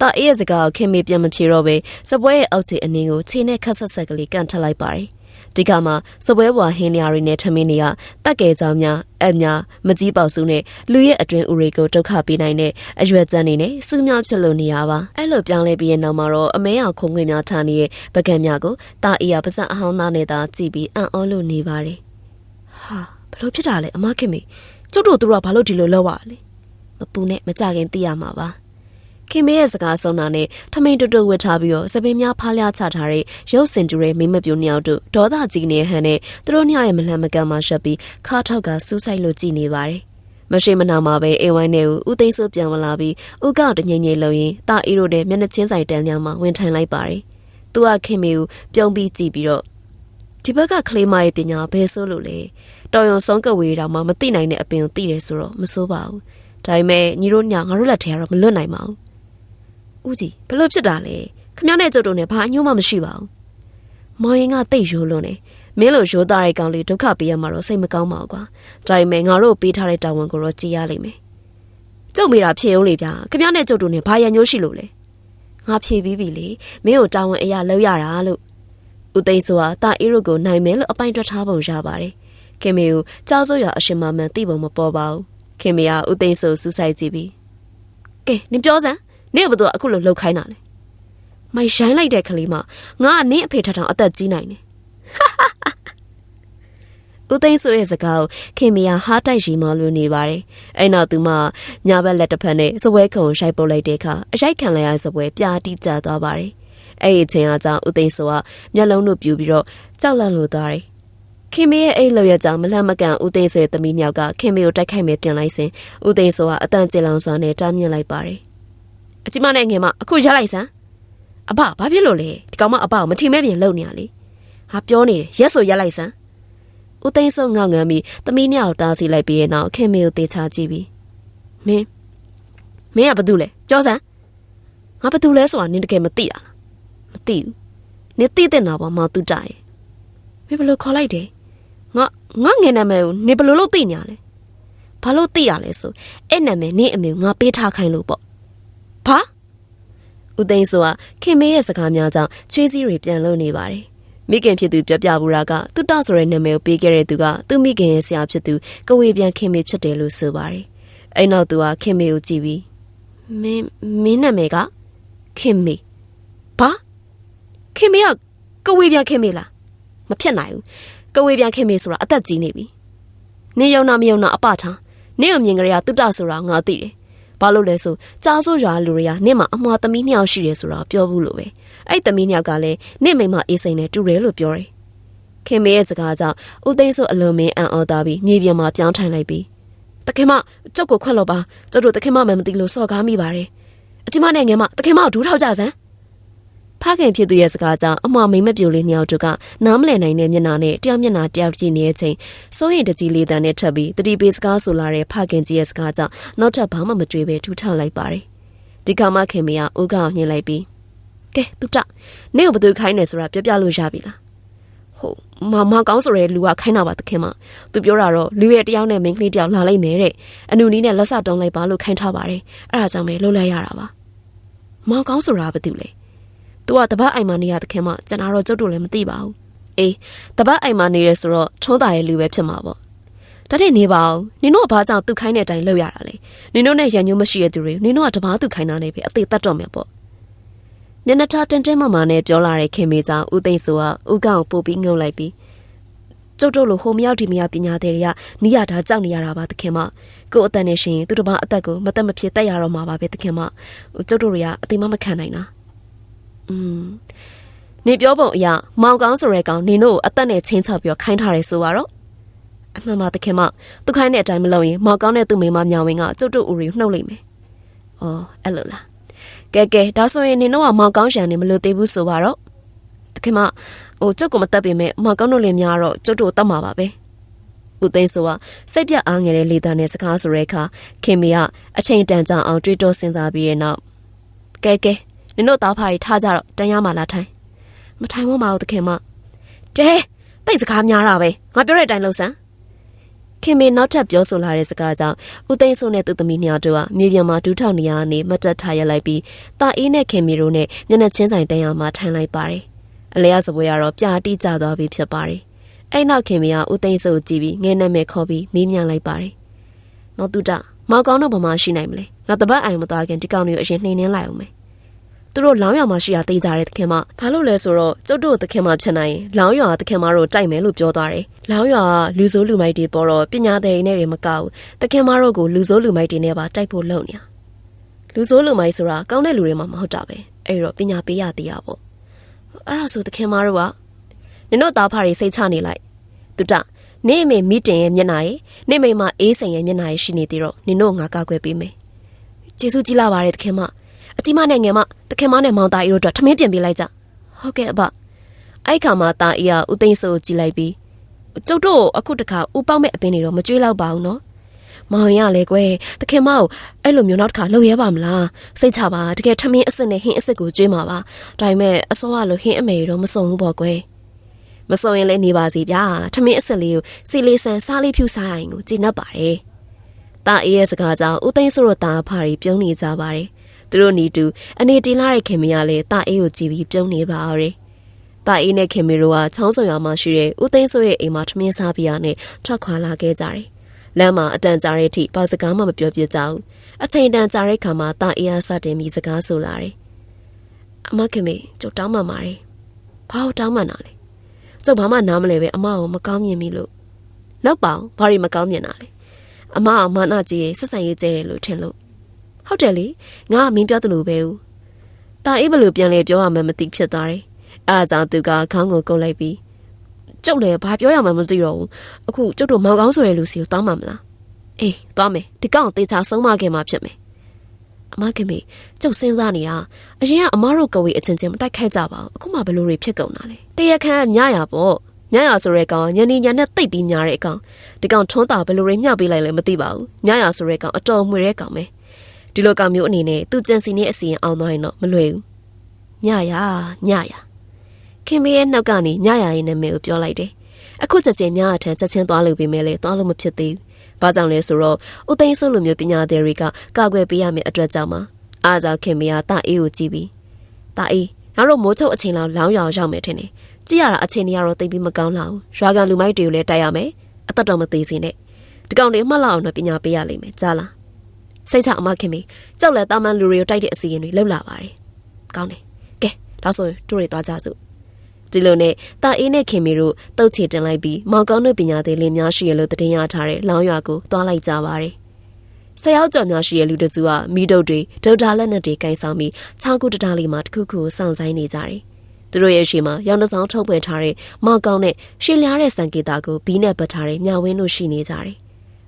တာအေးရဲ့စကားကိုခင်မေပြန်မဖြေတော့ပဲစပွဲရဲ့အောက်ခြေအနည်းကိုခြေနဲ့ခက်ဆက်ဆက်ကလေးကန်ထလိုက်ပါတယ် ဒီကမှာစပွဲဘွာဟင်းညာတွေနဲ့ထမင်းတွေကတက်ကြဲကြောင်များအများမကြီးပေါစုနဲ့လူရဲ့အတွင်းဥတွေကိုဒုက္ခပေးနိုင်တဲ့အရွယ်ကျန်းနေနဲ့စူးမြောက်ဖြစ်လို့နေရပါအဲ့လိုပြောင်းလဲပြီးရဲ့နောက်မှာတော့အမဲအောင်ခုံငွေများထားနေတဲ့ပကံများကိုတာအီယာပါစအဟောင်းသားနဲ့သာကြည့်ပြီးအံ့ဩလို့နေပါတယ်ဟာဘလို့ဖြစ်တာလဲအမခင်မေကျုပ်တို့တို့ကဘာလို့ဒီလိုလုပ်ရလဲမပူနဲ့မကြခင်သိရမှာပါ ခခင်မေရဲ့စကားဆုံးတာနဲ့ထမိန်တူတူဝတ်ထားပြီးတော့စပင်းများဖားလျားချထားတဲ့ရုပ်စင်တူရဲ့မိမပြူနှစ်ယောက်တို့ဒေါသကြီးနေဟန်နဲ့သူတို့နှစ်ယောက်ရဲ့မလှမ်းမကမ်းမှရှက်ပြီးခါထောက်ကစူးစိုက်လို့ကြည်နေပါတယ်မရှိမနာမှာပဲအိမ်ဝိုင်းနဲ့ဦးသိန်းစိုးပြန်လာပြီးဦးကောက်တငိမ့်ငိမ့်လုံရင်တာအီရိုတဲ့မျက်နှာချင်းဆိုင်တန်းလျောင်းမှဝင်ထိုင်လိုက်ပါတယ်။သူကခင်မေကိုပြုံးပြီးကြည့်ပြီးတော့ဒီဘက်ကကလေးမရဲ့ပညာဘယ်ဆိုလို့လဲတော်ရုံဆုံးကဝေးတောင်မှမသိနိုင်တဲ့အပင်ကိုသိတယ်ဆိုတော့မစိုးပါဘူး။ဒါပေမဲ့ညီတို့ညငါတို့လက်ထဲကတော့မလွတ်နိုင်ပါဘူး။ ဦးကြီးဘယ်လိုဖြစ်တာလဲခမ ्या နဲ့ကျုပ်တို့နဲ့ဘာအညိုးမှမရှိပါဘူး။မောင်ရင်ကတိတ်ရိုးလွန်းနေမင်းလိုရိုးသားတဲ့ကောင်လေးဒုက္ခပေးရမှာတော့စိတ်မကောင်းပါဘူးကွာ။ဒါပေမဲ့ငါတို့ပေးထားတဲ့တာဝန်ကိုတော့ကြည်ရလိမ့်မယ်။ကျုပ်မိတာဖြေအောင်လေဗျာခမ ्या နဲ့ကျုပ်တို့နဲ့ဘာရညိုးရှိလို့လဲ။ငါဖြေပြီးပြီလေမင်းကိုတာဝန်အရာလောက်ရတာလို့ဦးသိန်းစွာတာအီရုကိုနိုင်မယ်လို့အပိုင်တွက်ထားပုံရပါတယ်။ခင်မေကိုကြောက်စိုးရအရှင်မမှန်သိပုံမပေါ်ပါဘူး။ခင်မေကဦးသိန်းစွာစူးစိုက်ကြည့်ပြီးကဲနင်ပြောစမ်း နင့်ဘသူကအခုလိုလှုပ်ခိုင်းတာလဲ။မိုင်ရိုင်းလိုက်တဲ့ကလေးမငါကနင့်အဖေထထောင်အသက်ကြီးနိုင်တယ်ဦးသိန်းစိုးရဲ့စကားကိုခင်မယာဟားတိုက်ရီမောလို့နေပါတယ်။အဲ့နောက်သူမညာဘက်လက်တစ်ဖက်နဲ့စပွဲခုံရိုက်ပုတ်လိုက်တဲ့အခါအရိုက်ခံလိုက်ရစပွဲပြာတိကျသွားပါတယ်။အဲ့ဒီအချိန်အကြောင်းဦးသိန်းစိုးကမျက်လုံးတို့ပြူပြီးတော့ကြောက်လန့်လို့သွားတယ်။ခင်မရဲ့အဲ့လောက်ရကြောင်မလှမ်းမကန်ဦးသိန်းစိုးရဲ့သမီးမြောက်ကခင်မကိုတိုက်ခိုက်မယ်ပြန်လိုက်စဉ်ဦးသိန်းစိုးကအတန်ကြေလောင်စွာနဲ့တားမြစ်လိုက်ပါတယ်။ အကြီးမနဲ့ငယ်မအခုရလိုက်စမ်းအဘဘာဖြစ်လို့လဲဒီကောင်မအဘကိုမထင်မဲ့ပြင်လုံနေရလေဟာပြောနေတယ်ရက်ဆိုရက်လိုက်စမ်းဦးသိန်းစုံငေါငမ်းပြီးသမီးနှစ်ယောက်တားစီလိုက်ပြီးရဲ့နောက်ခင်မေကိုတေချာကြည့်ပြီးမင်းမင်းကဘာတူလဲကြောစမ်းငါဘာတူလဲဆိုတာနင်တကယ်မသိတာလားမသိဘူးနင်သိတဲ့နာပါမတူကြရဲ့မင်းဘယ်လိုခေါ်လိုက်တယ်ငါငါငယ်နာမည်ကိုနင်ဘယ်လိုလုပ်သိညာလဲဘာလို့သိရလဲဆိုအဲ့နာမည်နင့်အမေကိုငါပေးထားခိုင်းလို့ပေါ့ ဘာဦးသိန်းစိုးကခင်မေရဲ့စကားများကြောင့်ချွေးစည်းတွေပြန်လုံနေပါတယ်မိခင်ဖြစ်သူပြောပြဘူးရာကသူတဆိုတဲ့နာမည်ကိုပေးခဲ့တဲ့သူကသူမိခင်ရဲ့ဆရာဖြစ်သူကဝေပြန်ခင်မေဖြစ်တယ်လို့ဆိုပါတယ်။အဲ့နောက်သူကခင်မေကိုကြည့်ပြီးမင်းမင်းနာမည်ကခင်မေဘာခင်မေကကဝေပြန်ခင်မေလားမဖြစ်နိုင်ဘူးကဝေပြန်ခင်မေဆိုတာအသက်ကြီးနေပြီ။နေယုံနာမယုံနာအပထားနေကိုမြင်ကြရသူတဆိုတာငါသိတယ်။ ဘာလို့လဲဆိုကြားစိုးရွာလူတွေကနင့်မှာအမွာသမီးနှစ်ယောက်ရှိတယ်ဆိုတာပြောဘူးလို့ပဲ။အဲ့သမီးနှစ်ယောက်ကလည်းနင့်မိမအေးစိန်နဲ့တူတယ်လို့ပြောတယ်။ခင်မေရဲ့စကားကြောင့်ဦးသိန်းစုအလွန်မင်းအံ့ဩသားပြီးမြေပြင်မှာပြောင်းထိုင်လိုက်ပြီးတခင်မကျုပ်ကိုခွက်လို့ပါကျုပ်တို့တခင်မမှမသိလို့စော်ကားမိပါတယ်။အကျမနဲ့ငယ်မတခင်မကိုဒူးထောက်ကြစမ်း ဖခင်ဖြစ်သူရဲ့စကားကြောင့်အမမိမပြိုလေးနှစ်ယောက်တို့ကနားမလည်နိုင်တဲ့မျက်နှာနဲ့တယောက်မျက်နှာတယောက်ကြည့်နေတဲ့အချိန်စိုးရင်တကြီးလေးတန်းနဲ့ထပ်ပြီးတတိပေးစကားဆိုလာတဲ့ဖခင်ကြီးရဲ့စကားကြောင့်နောက်ထပ်ဘာမှမကြွေးပဲထူထောက်လိုက်ပါတယ်ဒီကမှခင်မကဦးကောင်ညှိလိုက်ပြီးကဲသူတနင့်ကိုဘသူခိုင်းနေဆိုတာပြောပြလို့ရပြီလားဟုတ်မမကောင်းဆိုတဲ့လူကခိုင်းတာပါသခင်မသူပြောတာတော့လူရဲ့တယောက်နဲ့မိန်းကလေးတယောက်လာလိုက်မယ်တဲ့အနူနီးနဲ့လက်စတုံးလိုက်ပါလို့ခိုင်းထားပါတယ်အဲ့ဒါကြောင့်ပဲလှုပ်လိုက်ရတာပါမောင်ကောင်းဆိုတာဘာတူလဲ သူကတပတ်အိမ်မှာနေရသခင်မကျွန်တော်တော့ကျုပ်တို့လည်းမသိပါဘူးအေးတပတ်အိမ်မှာနေရဆိုတော့ထုံးတာရဲ့လူပဲဖြစ်မှာပေါ့တတဲ့နေပါအောင်နင်တို့ကဘာကြောင့်သူခိုင်းတဲ့အတိုင်းလုပ်ရတာလဲနင်တို့နဲ့ရန်ညိုးမရှိတဲ့သူတွေနင်တို့ကတပားသူခိုင်းတာနဲ့ပဲအသေးတတ်တော့မယ်ပေါ့နင်နထတင်းတင်းမမနဲ့ပြောလာတဲ့ခင်မေကြောင့်ဦးသိန်းစိုးကဦးကောင်ပို့ပြီးငုံလိုက်ပြီးကျုပ်တို့လိုဟိုမရောက်ဒီမရောက်ပညာသည်တွေကနီးရတာကြောက်နေရတာပါသခင်မကို့အတန်နဲ့ရှင်သူတစ်ပါးအသက်ကိုမတက်မဖြစ်တက်ရတော့မှာပါပဲသခင်မကျုပ်တို့တွေကအသိမမခံနိုင်တာ อืมနေပြောပုံအရာမောင်ကောင်းဆိုရဲကောင်နင်တို့ကိုအသက်နဲ့ချင်းချောက်ပြီးခိုင်းထားတယ်ဆိုပါတော့အမှန်ပါသခင်မသူခိုင်းတဲ့အတိုင်းမလုပ်ရင်မောင်ကောင်းတဲ့သူမိမမြောင်ဝင်ကကျုပ်တို့ဦးရီနှုတ်လိုက်မယ်။အော်အဲ့လိုလားကဲကဲဒါဆိုရင်နင်တို့ကမောင်ကောင်းရှန်နေမလို့သေးဘူးဆိုပါတော့တခင်မဟိုကျုပ်ကမတက်ပေမဲ့မောင်ကောင်းတို့လည်းများတော့ကျုပ်တို့တတ်မှာပါပဲဦးသိန်းဆိုကစိတ်ပြတ်အားငယ်တဲ့လေသာနဲ့စကားဆိုတဲ့အခါခင်မီကအချိန်တန်ကြအောင်တွေးတောစဉ်းစားပြီးတဲ့နောက်ကဲကဲ နင်တို့သားဖားတွေထားကြတော့တန်ရမှာလားထိုင်မထိုင်ဝမအောင်တခင်မတဲတိတ်စကားများတာပဲငါပြောတဲ့အတိုင်းလုပ်စမ်းခင်မေနောက်ထပ်ပြောဆိုလာတဲ့စကားကြောင့်ဦးသိန်းစိုးနဲ့သူ့သမီးနှစ်ယောက်တို့ကမြေပြင်မှာဒူးထောက်နေရနေမတက်ထားရလိုက်ပြီးတာအေးနဲ့ခင်မေတို့နဲ့မျက်နှာချင်းဆိုင်တန်းရမှာထိုင်လိုက်ပါတယ်။အလျားစပွဲကတော့ပြာတိကျသွားပြီဖြစ်ပါတယ်။အဲ့နောက်ခင်မေကဦးသိန်းစိုးကိုကြည့်ပြီးငဲနဲ့မဲ့ခေါ်ပြီးမေးမြန်းလိုက်ပါတယ်။မောင်တူတာမောင်ကောင်းတော့ဘာမှရှိနိုင်မလဲ။ငါတပတ်အိမ်မသွားခင်ဒီကောင်တွေကိုအရင်နှိမ်နှင်းလိုက်အောင်မယ်။ သူတို့လောင်းရွာမှာရှိတာသိကြတဲ့သခင်မဘာလို့လဲဆိုတော့ကျုပ်တို့သခင်မဖြစ်နိုင်လောင်းရွာသခင်မတို့တိုက်မယ်လို့ပြောသွားတယ်လောင်းရွာလူဆိုးလူမိုက်တွေပေါ်တော့ပညာသည်တွေနဲ့တွေမကောက်သခင်မတို့ကိုလူဆိုးလူမိုက်တွေနဲ့ပါတိုက်ဖို့လုပ်နေတာလူဆိုးလူမိုက်ဆိုတာကောင်းတဲ့လူတွေမှမဟုတ်တာပဲအဲ့တော့ပညာပေးရသေးတာပေါ့အဲ့ဒါဆိုသခင်မတို့ကနင်တို့သားဖားတွေစိတ်ချနေလိုက်တူတနေအမေမီတင်ရဲ့မျက်နှာရဲ့နေမိမအေးစိန်ရဲ့မျက်နှာရဲ့ရှိနေသေးတော့နင်တို့ငါကောက်ွယ်ပေးမယ်ကျေးဇူးကြီးလာပါတယ်သခင်မ အကြီးမနဲ့ငယ်မသခင်မနဲ့မောင်သားအေးတို့အတွက်ထမင်းပြင်ပေးလိုက်ကြဟုတ်ကဲ့အဘအဲ့ခါမှာတာအေးကဦးသိန်းစိုးကိုကြည့်လိုက်ပြီးကျုပ်တို့အခုတခါဦးပေါက်မဲ့အပင်းတွေတော့မကြွေးတော့ပါဘူးနော်မောင်ရလေကွယ်တခင်မကိုအဲ့လိုမျိုးနောက်တစ်ခါလုပ်ရဲပါမလားစိတ်ချပါတကယ်ထမင်းအစ်စ်နဲ့ဟင်းအစ်စ်ကိုကျွေးမှာပါဒါပေမဲ့အစောကလိုဟင်းအမေတော့မစုံဘူးပေါ့ကွယ်မစုံရင်လည်းနေပါစီဗျာထမင်းအစ်စ်လေးကိုစီလေးဆန်စားလေးဖြူစားရင်ကိုကြည်နပ်ပါတယ်တာအေးရဲ့စကားကြောင့်ဦးသိန်းစိုးတို့တာဖာရီပြုံးနေကြပါတယ် သူတို့နီတူအနေတင်လာတဲ့ခင်မရလေတာအေးကိုကြည်ပြီးပြုံးနေပါအောင်တာအေးနဲ့ခင်မီတို့ကချောင်းစုံရွာမှာရှိတဲ့ဦးသိန်းစိုးရဲ့အိမ်မှာထမင်းစားပြရနဲ့ထွက်ခွာလာခဲ့ကြတယ်လမ်းမှာအတန်ကြာတဲ့အထိဘာစကားမှမပြောပြကြဘူးအချိန်တန်ကြာတဲ့ခါမှာတာအေးအားစတင်ပြီးစကားဆိုလာတယ်အမခင်မေကျုပ်တောင်းပန်ပါတယ်ဘာလို့တောင်းပန်တာလဲကျုပ်ဘာမှနားမလဲပဲအမကိုမကောင်းမြင်မိလို့နောက်ပေါင်းဘာတွေမကောင်းမြင်တာလဲအမအောင်မာနကြီးရဲ့ဆက်ဆံရေးကျဲတယ်လို့ထင်လို့ ဟုတ်တယ်လေငါကမင်းပြောသလိုပဲဦးတာအေးဘလို့ပြန်လဲပြောရမှမသိဖြစ်သွားတယ်အားကြောင့်သူကခေါင်းကိုကုတ်လိုက်ပြီးကျုပ်လည်းဘာပြောရမှမသိတော့ဘူးအခုကျုပ်တို့မောင်ကောင်းဆိုတဲ့လူစီကိုတောင်းမှမလားအေးသွားမယ်ဒီကောင်တေချာဆုံးမခဲ့မှဖြစ်မယ်အမခင်မေကျုပ်စဉ်းစားနေတာအရင်ကအမတို့ကဝေအချင်းချင်းမတိုက်ခိုက်ကြပါဘူးအခုမှဘယ်လိုတွေဖြစ်ကုန်တာလဲတရခမ်းညရပေါ့ညရဆိုရဲကောင်ညနေညနဲ့တိတ်ပြီးများတဲ့အကောင်ဒီကောင်ထွန်းတာဘယ်လိုတွေမျှပေးလိုက်လဲမသိပါဘူးညရဆိုရဲကောင်အတော်မှွေတဲ့ကောင်ပဲ ဒီလိုကောင်မျိုးအနေနဲ့သူကြံစီနေအစီရင်အောင်သွားရင်တော့မလွယ်ဘူးညရညရခင်မေရဲ့နှောက်ကနေညရရဲ့နာမည်ကိုပြောလိုက်တယ်အခုချက်ချင်းညအထံချက်ချင်းသွားလို့ပြီးမဲ့လေသွားလို့မဖြစ်သေးဘူးဘာကြောင့်လဲဆိုတော့ဦးသိန်းစိုးလိုမျိုးပညာသည်တွေကကာကွယ်ပေးရမယ့်အတွက်ကြောင့်ပါအားကြောင့်ခင်မယာတာအေးကိုကြည့်ပြီးတာအေးငါတို့မိုးချုပ်အချိန်လောက်လောင်းရောင်ရောက်မယ်ထင်တယ်ကြည့်ရတာအချိန်ကြီးကတော့သိပြီးမကောင်းလာဘူးရွာကန်လူမိုက်တွေကိုလည်းတိုက်ရမယ်အသက်တော်မသေးစေနဲ့ဒီကောင်တွေအမှတ်လောက်အောင်တော့ပညာပေးရလိမ့်မယ်ကြားလား စိတ်ချအမခင်မီကြောက်လဲတာမန်လူတွေကိုတိုက်တဲ့အစီအရင်တွေလှုပ်လာပါတယ်ကောင်းတယ်ကဲဒါဆိုရင်တို့တွေသွားကြစို့ဒီလိုနဲ့တာအေးနဲ့ခင်မီတို့တုတ်ချေတင်လိုက်ပြီးမောင်ကောင်းတို့ပညာသည်လင်းများရှိရလို့တည်င်းရထားတဲ့လောင်းရွာကိုသွားလိုက်ကြပါတယ်။ဆယ်ယောက်ကျော်များရှိတဲ့လူတစုကမိတုတ်တွေဒုတ်တာလက်နက်တွေကင်ဆောင်ပြီးချောင်းကူတတားလေးမှာတခုခုစောင့်ဆိုင်နေကြတယ်။သူတို့ရဲ့ရှေ့မှာရောင်တစောင်းထုတ်ပွင့်ထားတဲ့မောင်ကောင်းနဲ့ရှင်းလျားတဲ့စံကေတာကိုဘီးနဲ့ပတ်ထားတဲ့မြဝင်းတို့ရှိနေကြတယ်။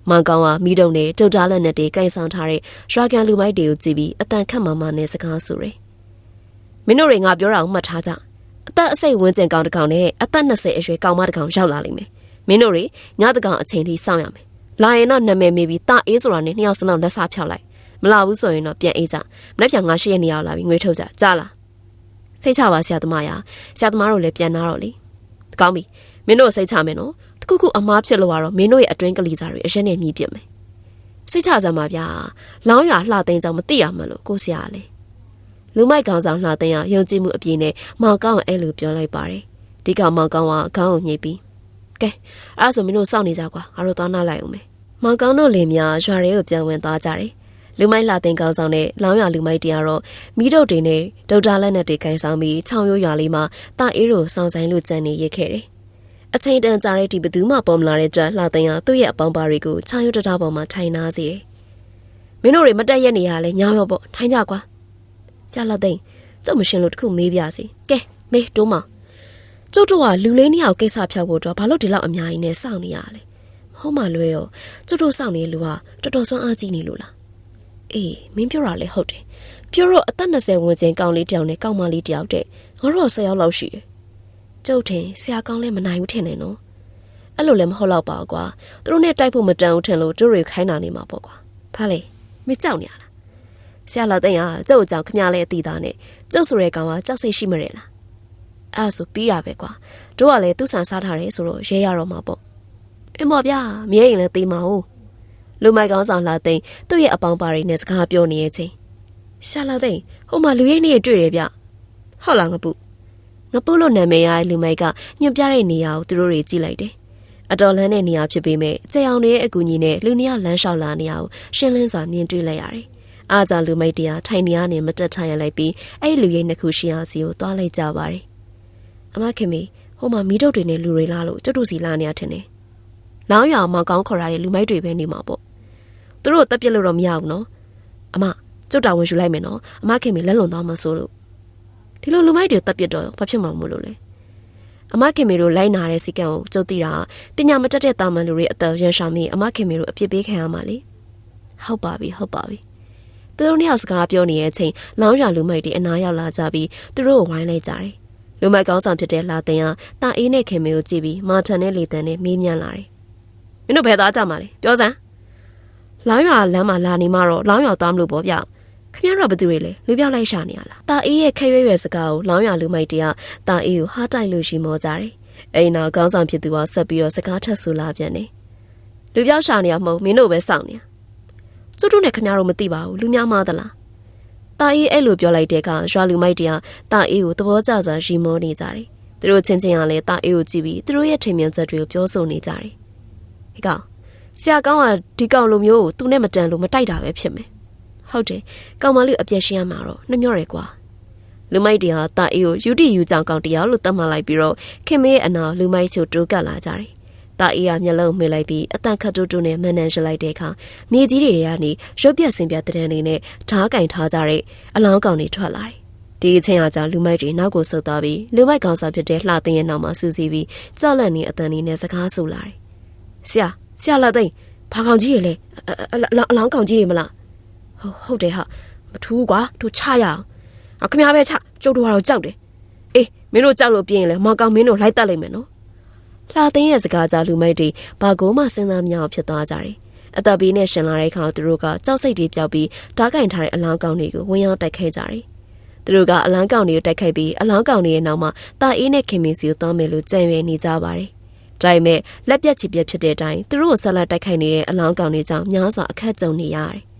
မောင်ကောင်းကမိတုတ်နဲ့ဒုတ်တာလက်နက်တွေကင်ဆောင်ထားတဲ့ရွာကန်လူမိုက်တွေကိုကြည့်ပြီးအတန်ခတ်မမနဲ့စကားဆိုတယ်။မင်းတို့တွေငါပြောတာကိုမှတ်ထားကြ။အသက်အစိတ်ဝန်းကျင်ကောင်တစ်ကောင်နဲ့အသက်20အရွယ်ကောင်မတစ်ကောင်ရောက်လာလိမ့်မယ်။မင်းတို့တွေညတကောင်အချိန်လေးစောင့်ရမယ်။လာရင်တော့နာမည်မေးပြီးတာအေးဆိုတာနဲ့နှစ်ယောက်စလုံးလက်စားဖြောက်လိုက်။မလာဘူးဆိုရင်တော့ပြန်အေးကြ။မနေ့ပြန်ငါရှိရနေရောက်လာပြီးငွေထုတ်ကြ။ကြားလား။စိတ်ချပါဆရာသမားရ။ဆရာသမားတို့လည်းပြန်နာတော့လေ။ကောင်းပြီ။မင်းတို့စိတ်ချမယ်နော်။ တခုခုအမားဖြစ်လို့ကတော့မင်းတို့ရဲ့အတွင်းကလေးစားတွေအရင်နဲ့မြည်ပြစ်မယ်။စိတ်ချစမ်းပါဗျာ။လောင်းရွာလှသိမ်းကြောင်မသိရမလို့ကိုဆရာလေ။လူမိုက်ကောင်ဆောင်လှသိန်းရယုံကြည်မှုအပြည့်နဲ့မောင်ကောင်းအဲ့လိုပြောလိုက်ပါတယ်ဒီကောင်မောင်ကောင်းကခေါင်းကိုညှိပြီးကဲအဲ့ဆိုမင်းတို့စောင့်နေကြကွာငါတို့သွားနာလိုက်အောင်မယ်မောင်ကောင်းတို့လင်များရွာရဲကိုပြန်ဝင်သွားကြတယ်လူမိုက်လှသိန်းကောင်ဆောင်နဲ့လောင်းရွာလူမိုက်တရားတော့မိတို့တွေနဲ့ဒေါက်တာလက်နဲ့တွေကန်ဆောင်ပြီးချောင်းရိုးရွာလေးမှာတာအေးတို့စောင့်ဆိုင်လို့ကြံနေရခဲ့တယ် အချိန်တန်ကြာတဲ့ဒီဘသူမှပေါ်မလာတဲ့ကြွလှသိန်းကသူ့ရဲ့အပေါင်းပါတွေကိုချောင်းရိုးတတားပေါ်မှာထိုင်နာစေတယ်မင်းတို့တွေမတက်ရက်နေရလဲညောင်းရောပေါ့ထိုင်ကြကွာကြာလာသိန်းကျုပ်မရှင်လို့တခုမေးပြစီကဲမေးတိုးမကျုပ်တို့ကလူလေးနှစ်ယောက်ကိစ္စဖြောက်ဖို့တော့ဘာလို့ဒီလောက်အများကြီးနဲ့စောင့်နေရလဲမဟုတ်မှလွဲရောကျုပ်တို့စောင့်နေလူကတော်တော်ဆွမ်းအားကြီးနေလို့လားအေးမင်းပြောတာလည်းဟုတ်တယ်ပြောတော့အသက်20ဝန်းကျင်ကောင်းလေးတယောက်နဲ့ကောင်းမလေးတယောက်တဲ့ငါတို့10ယောက်လောက်ရှိတယ် ကျုပ်ထင်ဆရာကောင်းလည်းမနိုင်ဘူးထင်တယ်နော်အဲ့လိုလည်းမဟုတ်တော့ပါဘူးကွာသူတို့နဲ့တိုက်ဖို့မတန်ဘူးထင်လို့တို့တွေခိုင်းတာနေမှာပေါ့ကွာဘာလဲမကြောက်နေရလားဆရာလာတဲ့ဟာကျုပ်အကြောင်းခမရလဲအတီသားနဲ့ကျုပ်ဆိုတဲ့ကောင်ကကြောက်စိတ်ရှိမရဲလားအဲ့ဆိုပြီးရပဲကွာတို့ကလည်းသူ့ဆန်စားထားတယ်ဆိုတော့ရဲရတော့မှာပေါ့အင်းမော်ဗျာမြဲရင်လည်းတေးမအောင်လူမိုက်ကောင်းဆောင်လာသိန်းသူ့ရဲ့အပေါင်းပါတွေနဲ့စကားပြောနေရဲ့ချင်းရှာလာသိန်းဟိုမှာလူရိပ်နေတွေ့တယ်ဗျဟုတ်လားငပု ငပုလို့နာမည်ရတဲ့လူမိုက်ကညွန့်ပြတဲ့နေရာကိုသူတို့တွေကြည့်လိုက်တယ်အတော်လန်းတဲ့နေရာဖြစ်ပေမဲ့ကြေအောင်တွေရဲ့အကူအညီနဲ့လူနှစ်ယောက်လမ်းလျှောက်လာနေအောင်ရှင်းလင်းစွာမြင်တွေ့လိုက်ရတယ်အားကြောင့်လူမိတ်တရားထိုင်နေရနေမတက်ထိုင်ရလိုက်ပြီးအဲ့လူရိတ်နှစ်ခုရှိအောင်စီကိုသွားလိုက်ကြပါတယ်။အမခင်မေဟိုမှာမီးတုပ်တွေနဲ့လူတွေလာလို့ကျွတ်တူစီလာနေရထင်တယ်။လောင်းရွာမှာကောင်းခေါ်ရတဲ့လူမိုက်တွေပဲနေမှာပေါ့။သူတို့တက်ပြစ်လို့တော့မရဘူးနော်။အမကျုပ်တာဝန်ယူလိုက်မယ်နော်အမခင်မေလက်လွန်သွားမှဆိုလို့ ဒီလိုလူမိုက်တွေတက်ပြစ်တော့ဘာဖြစ်မှာမို့လို့လဲအမခင်မေတို့လိုက်နာတဲ့စီကံကိုကျုပ်သိတာပညာမတတ်တဲ့တာမန်လူတွေအသက်ရန်ရှာမိအမခင်မေတို့အပြစ်ပေးခံရမှာလေဟုတ်ပါပြီဟုတ်ပါပြီသူတို့နှစ်ယောက်စကားပြောနေတဲ့အချိန်လောင်းရလူမိုက်တွေအနားရောက်လာကြပြီးသူတို့ကိုဝိုင်းလိုက်ကြတယ်လူမိုက်ကောင်းဆောင်ဖြစ်တဲ့လာတင်ကတာအေးနဲ့ခင်မေကိုကြည့်ပြီးမာထန်နဲ့လေတန်နဲ့မေးမြန်းလာတယ်မင်းတို့ဘယ်သားကြမှာလဲပြောစမ်းလောင်းရွာလမ်းမှာလာနေမှတော့လောင်းရွာသွားမလို့ပေါ့ဗျ ခမရတော့ဘသူတွေလဲလူပြောက်လိုက်ရှာနေရလားတာအေးရဲ့ခဲရွဲ့ရွယ်စကားကိုလောင်းရွာလူမိုက်တရတာအေးကိုဟားတိုက်လို့ရှိမောကြတယ်အိမ်နောက်ကောင်းဆောင်ဖြစ်သူကဆက်ပြီးတော့စကားထက်ဆူလာပြန်တယ်လူပြောက်ရှာနေရမဟုတ်မင်းတို့ပဲစောင့်နေကျွတ်တို့နဲ့ခမရတို့မသိပါဘူးလူများမားသလားတာအေးအဲ့လိုပြောလိုက်တဲ့အခါရွာလူမိုက်တရတာအေးကိုသဘောကျစွာရီမောနေကြတယ်သူတို့ချင်းချင်းကလည်းတာအေးကိုကြည့်ပြီးသူတို့ရဲ့ထင်မြင်ချက်တွေကိုပြောဆိုနေကြတယ်ဟေ့ကောင်ဆရာကောင်းကဒီကောင်လိုမျိုးကိုသူနဲ့မတန်လို့မတိုက်တာပဲဖြစ်မယ် ဟုတ်တယ်ကောင်မလေးကိုအပြည့်ရှင်းရမှာတော့နှမျောတယ်ကွာလူမိုက်တရားတာအေးကိုယူတီယူကြောင်ကောင်တရားလို့တတ်မှတ်လိုက်ပြီးတော့ခင်မေးအနာလူမိုက်ချိုတိုးကပ်လာကြတယ်တာအေးကမျက်လုံးမှိလိုက်ပြီးအတန်ခတ်တူတူနဲ့မန်နန်ရှလိုက်တဲ့အခါမြေကြီးတွေကနေရုပ်ပြက်စင်ပြက်တဲ့တန်းတွေနဲ့ဓားကင်ထားကြတဲ့အလောင်းကောင်တွေထွက်လာတယ်ဒီအချိန်အကြာလူမိုက်တွေနောက်ကိုဆုတ်သွားပြီးလူမိုက်ကောင်စားဖြစ်တဲ့လှသိန်းရဲ့နောက်မှာစူးစီးပြီးကြောက်လန့်နေအတန်လေးနဲ့စကားဆိုလာတယ်ဆရာဆရာလာသိန်းဘာကောင်ကြီးရလဲအအအအလောင်းကောင်ကြီးတွေမလား ဟုတ်ဟုတ်တယ်ဟာမထူးကွာတို့ချရအောင်အခမပဲချကျုပ်တို့ကတော့ကြောက်တယ်အေးမင်းတို့ကြောက်လို့ပြင်းရင်လေမောင်ကောင်မင်းတို့လိုက်တက်လိုက်မယ်နော်လှသိန်းရဲ့စကားကြားလူမိုက်တွေဘာကိုမှစဉ်းစားမရအောင်ဖြစ်သွားကြတယ်အသက်ဘေးနဲ့ရှင်လာတဲ့အခါသူတို့ကကြောက်စိတ်တွေပျောက်ပြီးဓာတ်ကင်ထားတဲ့အလောင်းကောင်တွေကိုဝင်ရောက်တိုက်ခိုက်ကြတယ်သူတို့ကအလောင်းကောင်တွေကိုတိုက်ခိုက်ပြီးအလောင်းကောင်တွေရဲ့နောက်မှာတာအေးနဲ့ခင်မင်းစီကိုသွားမယ်လို့ကြံရွယ်နေကြပါတယ်ဒါပေမဲ့လက်ပြက်ချစ်ပြက်ဖြစ်တဲ့အတိုင်းသူတို့ကိုဆက်လက်တိုက်ခိုက်နေတဲ့အလောင်းကောင်တွေကြောင့်များစွာအခက်ကြုံနေရတယ်။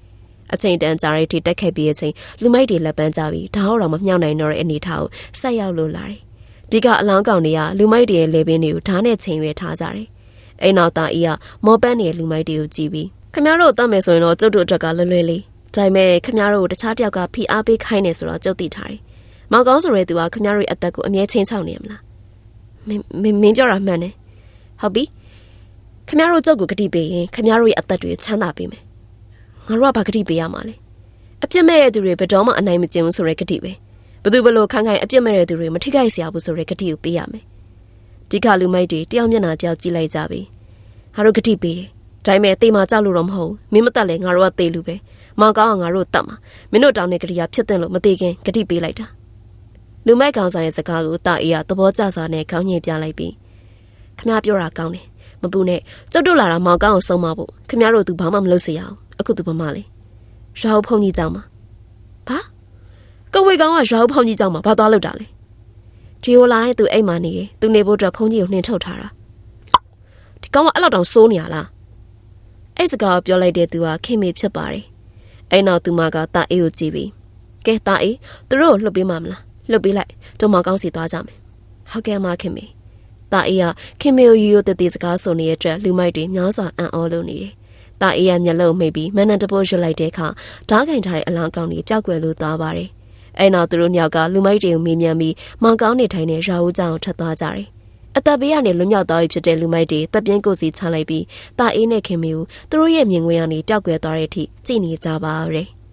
အချိန်တန်ကြာရိတ်ထိတိုက်ခိုက်ပြီးတဲ့အချိန်လူမိုက်တွေလက်ပန်းကြပြီးဓာတ်တော်မမြောက်နိုင်တော့တဲ့အနေထားကိုဆက်ရောက်လို့လာတယ်။ဒီကအလောင်းကောင်တွေကလူမိုက်တွေရဲ့လေပင်တွေကိုဓာတ်နဲ့ချိန်ရွယ်ထားကြတယ်။အိမ်နောက်သားအီးကမော်ပန်းနေတဲ့လူမိုက်တွေကိုကြည့်ပြီးခမရတို့တတ်မယ်ဆိုရင်တော့ကျုပ်တို့အတွက်ကလွယ်လွယ်လေး။ဒါပေမဲ့ခမရတို့ကိုတခြားတယောက်ကဖိအားပေးခိုင်းနေဆိုတော့ကျုပ်သိထားတယ်။မောင်ကောင်းဆိုတဲ့သူကခမရတို့ရဲ့အသက်ကိုအမြဲချင်းချောက်နေရမလား။မင်းမင်းမင်းပြောတာမှန်တယ်။ဟုတ်ပြီခမရတို့ကြုတ်ကိုဂတိပေးရင်ခမရတို့ရဲ့အသက်တွေချမ်းသာပေးမယ် ငါတို့ကဘာဂတိပေးရမှာလဲအပြစ်မဲ့တဲ့သူတွေဘယ်တော့မှအနိုင်မကျင်ဘူးဆိုတဲ့ဂတိပဲဘသူဘလို့ခိုင်ခိုင်အပြစ်မဲ့တဲ့သူတွေမထိခိုက်စရာဘူးဆိုတဲ့ဂတိကိုပေးရမယ်ဒီကလူမိုက်တွေတယောက်မျက်နှာတယောက်ကြည့်လိုက်ကြပြီငါတို့ဂတိပေးတယ်ဒါပေမဲ့တေမာကြောက်လို့တော့မဟုတ်မင်းမတက်လဲငါတို့ကတေလူပဲမောင်ကောင်းကငါတို့တတ်မှာမင်းတို့တောင်းတဲ့ဂတိကဖြစ်တဲ့လို့မသေးခင်ဂတိပေးလိုက်တာလူမိုက်ကောင်ဆောင်ရဲ့စကားကိုတာအေးကသဘောကျစွာနဲ့ခေါင်းညင်ပြလိုက်ပြီးခမပြောတာကောင်းတယ် မပူနဲ့ကျုပ်တို့လာတာမောင်ကောင်းကိုဆုံးမဖို့ခမတို့သူဘာမှမလုပ်စေရအောင်အခုသူဘာမှလဲရွာဟုတ်ဖုန်ကြီးကြောင်မှာဘာကဝေကောင်ကရွာဟုတ်ဖုန်ကြီးကြောင်မှာဘာသွားလုပ်တာလဲဒီဟိုလာတဲ့သူအိမ်မှာနေတယ်သူနေဖို့အတွက်ဖုန်ကြီးကိုနှင်ထုတ်ထားတာဒီကောင်ကအဲ့လောက်တောင်စိုးနေရလားအဲ့စကားကိုပြောလိုက်တဲ့သူကခင်မေဖြစ်ပါတယ်အဲ့နောက်သူမကတာအေးကိုကြည့်ပြီးကဲတာအေးသူတို့ကိုလှုပ်ပေးမှာမလားလှုပ်ပေးလိုက်တို့မောင်ကောင်းစီသွားကြမယ်ဟုတ်ကဲ့မခင်မေ တာအေးကခင်မေကိုယူယူတည်တည်စကားဆိုနေတဲ့အတွက်လူမိုက်တွေများစွာအံ့ဩလို့နေတယ်။တာအေးကမျက်လုံးမိတ်ပြီးမန်နန်တပိုးရွတ်လိုက်တဲ့အခါဓားကင်ထားတဲ့အလောင်းကောင်းတွေပျောက်ကွယ်လို့သွားပါတယ်။အဲနောက်သူတို့ညောက်ကလူမိုက်တွေကိုမေးမြန်းပြီးမောင်ကောင်းနေထိုင်တဲ့ရာဦးကြောင်ထပ်သွားကြတယ်။အသက်ဘေးကနေလွတ်မြောက်သွားပြီဖြစ်တဲ့လူမိုက်တွေတပ်ပြင်းကိုစီချလိုက်ပြီးတာအေးနဲ့ခင်မေကိုသူတို့ရဲ့မြင်ကွင်းကနေပျောက်ကွယ်သွားတဲ့အထိကြည်နေကြပါရယ်။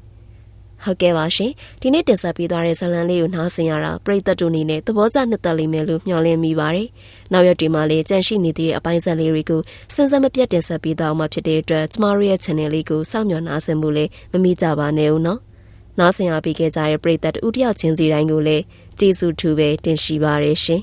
ဟုတ်ကဲ့ပါရှင်ဒီနေ့တင်ဆက်ပေးသွားတဲ့ဇာတ်လမ်းလေးကိုနားဆင်ရတာပရိသတ်တို့အနေနဲ့သဘောကျနှစ်သက်လိမ့်မယ်လို့မျှော်လင့်မိပါတယ်နောက်ရက်တွေမှာလည်းကြန့်ရှိနေသေးတဲ့အပိုင်းဆက်လေးတွေကိုစင်စက်မပြတ်တင်ဆက်ပေးသွားမှာဖြစ်တဲ့အတွက်ကျမတို့ရဲ့ channel လေးကိုစောင့်မျှော်နားဆင်ဖို့လည်းမမိကြပါနဲ့ဦးနော်နားဆင်ရပေးခဲ့ကြတဲ့ပရိသတ်တို့တယောက်ချင်းစီတိုင်းကိုလည်းကျေးဇူးထူပဲတင်ရှိပါရရှင်